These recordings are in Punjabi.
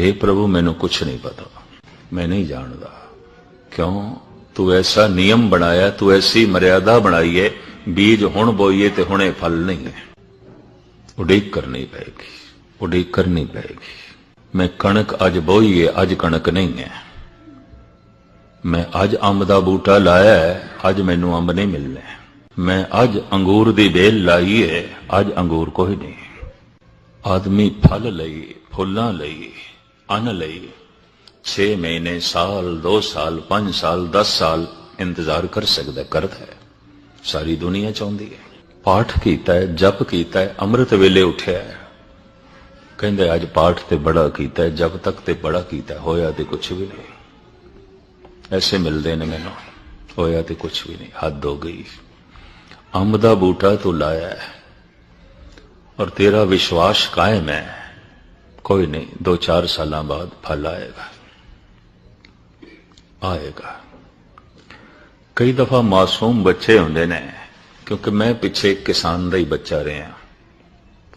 हे ਪ੍ਰਭੂ, ਮੈਨੂੰ ਕੁਝ ਨਹੀਂ ਪਤਾ। ਮੈਂ ਨਹੀਂ ਜਾਣਦਾ। ਕਿਉਂ? ਤੂੰ ਐਸਾ ਨਿਯਮ ਬਣਾਇਆ, ਤੂੰ ਐਸੀ ਮਰਿਆਦਾ ਬਣਾਈ ਹੈ ਬੀਜ ਹੁਣ ਬੋਈਏ ਤੇ ਹੁਣੇ ਫਲ ਨਹੀਂ ਹੈ। ਉਡੀਕ ਕਰਨੀ ਪਏਗੀ ਉਡੀਕ ਕਰਨੀ ਪਏਗੀ ਮੈਂ ਕਣਕ ਅੱਜ ਬੋਈਏ, ਅੱਜ ਕਣਕ ਨਹੀਂ ਹੈ। ਮੈਂ ਅੱਜ ਅੰਬ ਦਾ ਬੂਟਾ ਲਾਇਆ ਹੈ, ਅੱਜ ਮੈਨੂੰ ਅੰਬ ਨਹੀਂ ਮਿਲਣਾ ਮੈਂ ਅੱਜ ਅੰਗੂਰ ਦੀ ਬੇਲ ਲਾਈ ਹੈ ਅੱਜ ਅੰਗੂਰ ਕੋਈ ਨਹੀਂ। ਆਦਮੀ ਫਲ ਲਈ ਫੁੱਲਾਂ ਲਈ ਅੰਨ ਲਈ 6 ਮਹੀਨੇ, ਸਾਲ 2 ਸਾਲ 5 ਸਾਲ 10 ਸਾਲ ਇੰਤਜ਼ਾਰ ਕਰ ਸਕਦਾ, ਕਰਦਾ ਹੈ। ਸਾਰੀ ਦੁਨੀਆ ਚਾਹੁੰਦੀ ਹੈ। ਪਾਠ ਕੀਤਾ ਹੈ, ਜਪ ਕੀਤਾ ਹੈ, ਅੰਮ੍ਰਿਤ ਵੇਲੇ ਉਠਿਆ ਹੈ। ਕਹਿੰਦੇ, ਅੱਜ ਪਾਠ ਤੇ ਬੜਾ ਕੀਤਾ ਹੈ ਜਪ ਤੱਕ ਤੇ ਬੜਾ ਕੀਤਾ ਹੋਇਆ ਤੇ ਕੁਝ ਵੀ ਨਹੀਂ। ਐਸੇ ਮਿਲਦੇ ਨੇ ਮੈਨੂੰ, ਹੋਇਆ ਤੇ ਕੁਝ ਵੀ ਨਹੀਂ, ਹੱਦ ਹੋ ਗਈ। ਅੰਬ ਦਾ ਬੂਟਾ ਤੂੰ ਲਾਇਆ ਹੈ, ਔਰ ਤੇਰਾ ਵਿਸ਼ਵਾਸ ਕਾਇਮ ਹੈ। ਕੋਈ ਨਹੀਂ 2-4 ਸਾਲਾਂ ਬਾਅਦ ਫਲ ਆਏਗਾ। ਆਏਗਾ। ਕਈ ਦਫਾ ਮਾਸੂਮ ਬੱਚੇ ਹੁੰਦੇ ਨੇ, ਕਿਉਂਕਿ ਮੈਂ ਪਿੱਛੇ ਕਿਸਾਨ ਦਾ ਹੀ ਬੱਚਾ ਰਿਹਾ।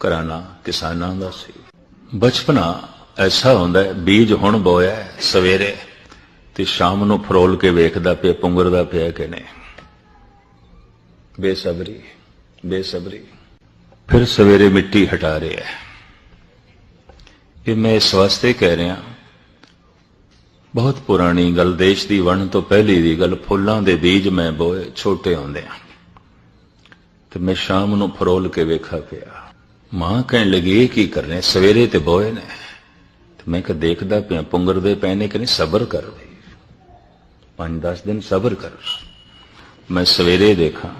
ਘਰਾਣਾ ਕਿਸਾਨਾਂ ਦਾ ਸੀ। ਬਚਪਨਾ ਐਸਾ ਹੁੰਦਾ ਬੀਜ ਹੁਣ ਬੋਇਆ ਸਵੇਰੇ ਤੇ ਸ਼ਾਮ ਨੂੰ ਫਰੋਲ ਕੇ ਵੇਖਦਾ ਪਿਆ, ਪੁੰਗਰਦਾ ਪਿਆ ਕਿ ਨਹੀਂ। ਬੇਸਬਰੀ ਬੇਸਬਰੀ। ਫਿਰ ਸਵੇਰੇ ਮਿੱਟੀ ਹਟਾ ਰਿਹਾ ਹੈ। ਇਹ ਮੈਂ ਇਸ ਵਾਸਤੇ ਕਹਿ ਰਿਹਾ ਬਹੁਤ ਪੁਰਾਣੀ ਗੱਲ ਦੇਸ਼ ਦੀ ਵੰਡ ਤੋਂ ਪਹਿਲੀ ਦੀ ਗੱਲ, ਫੁੱਲਾਂ ਦੇ ਬੀਜ ਮੈਂ ਬੋਏ, ਛੋਟੇ ਹੁੰਦੇ ਆ ਤੇ ਮੈਂ ਸ਼ਾਮ ਨੂੰ ਫਰੋਲ ਕੇ ਵੇਖਾ ਪਿਆ। ਮਾਂ ਕਹਿਣ ਲੱਗੀ, ਇਹ ਕੀ ਕਰ ਰਹੇ? ਸਵੇਰੇ ਤੇ ਬੋਏ ਨੇ। ਤੇ ਮੈਂ ਕਿ ਦੇਖਦਾ ਪਿਆ, ਪੁੰਗਰਦੇ ਪਏ ਨੇ ਕਿ ਨਹੀਂ? ਸਬਰ ਕਰ ਬਈ। 5-10 ਦਿਨ ਸਬਰ ਕਰ। ਮੈਂ ਸਵੇਰੇ ਦੇਖਾਂ।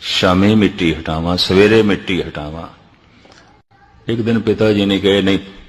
ਸ਼ਾਮੇ ਮਿੱਟੀ ਹਟਾਵਾਂ, ਸਵੇਰੇ ਮਿੱਟੀ ਹਟਾਵਾਂ। ਇੱਕ ਦਿਨ ਪਿਤਾ ਜੀ ਨੇ ਕਹੇ, ਨਹੀਂ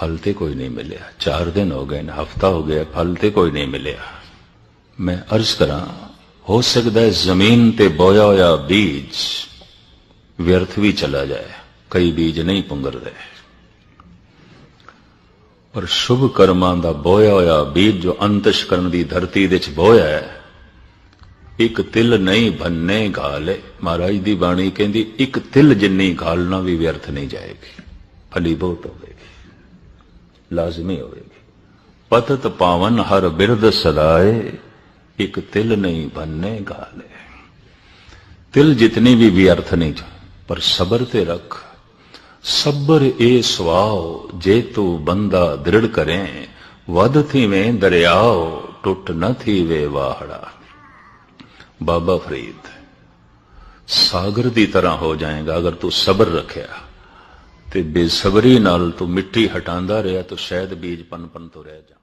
ਫਲ ਤੇ ਕੋਈ ਨਹੀਂ ਮਿਲਿਆ 4 ਦਿਨ ਹੋ ਗਏ ਨੇ ਹਫਤਾ ਹੋ ਗਿਆ ਫਲ ਤੇ ਕੋਈ ਨਹੀਂ ਮਿਲਿਆ ਮੈਂ ਅਰਜ਼ ਕਰਾਂ ਹੋ ਸਕਦਾ ਹੈ ਜ਼ਮੀਨ ਤੇ ਬੋਇਆ ਹੋਇਆ ਬੀਜ ਵਿਅਰਥ ਵੀ ਚਲਾ ਜਾਏ ਕਈ ਬੀਜ ਨਹੀਂ ਪੁੰਗਰਦੇ ਪਰ ਸ਼ੁਭ ਕਰਮਾਂ ਦਾ ਬੋਇਆ ਹੋਇਆ ਬੀਜ ਜੋ ਅੰਤਸ਼ਕਰਨ ਦੀ ਧਰਤੀ ਦੇ ਵਿੱਚ ਬੋਇਆ ਹੈ ਇੱਕ ਤਿਲ ਨਹੀਂ ਬੰਨੇ ਗਾਲੇ ਮਹਾਰਾਜ ਦੀ ਬਾਣੀ ਕਹਿੰਦੀ ਇੱਕ ਤਿਲ ਜਿੰਨੀ ਗਾਲਣਾ ਵੀ ਵਿਅਰਥ ਨਹੀਂ ਜਾਏਗੀ ਫਲੀ ਬਹੁਤ ਹੋਵੇਗੀ ਲਾਜ਼ਮੀ ਹੋਵੇਗੀ ਪਤਤ ਪਾਵਨ ਹਰ ਬਿਰਦ ਸਦਾਏ, ਇੱਕ ਤਿਲ ਨਹੀਂ ਬੰਨੇ ਗਾਲੇ। ਤਿਲ ਜਿਤਨੀ ਵੀ ਵਿਅਰਥ ਨਹੀਂ ਜਾ ਪਰ ਸਬਰ ਤੇ ਰੱਖ। ਸਬਰ ਏ ਸਵਾਉ ਜੇ ਤੂੰ ਬੰਦਾ ਦ੍ਰਿੜ ਕਰੇ, ਵਧ ਥੀਵੇਂ ਦਰਿਆਓ ਟੁੱਟ ਨ ਥੀਵੇ ਵਾਹੜਾ। ਬਾਬਾ ਫਰੀਦ, ਸਾਗਰ ਦੀ ਤਰ੍ਹਾਂ ਹੋ ਜਾਏਗਾ ਅਗਰ ਤੂੰ ਸਬਰ ਰੱਖਿਆ। ਤੇ ਬੇਸਬਰੀ ਨਾਲ ਤੂੰ ਮਿੱਟੀ ਹਟਾਉਂਦਾ ਰਿਹਾ ਤਾਂ ਸ਼ਾਇਦ ਬੀਜ ਪਨਪਨ ਤੋਂ ਰਹਿ ਜਾ।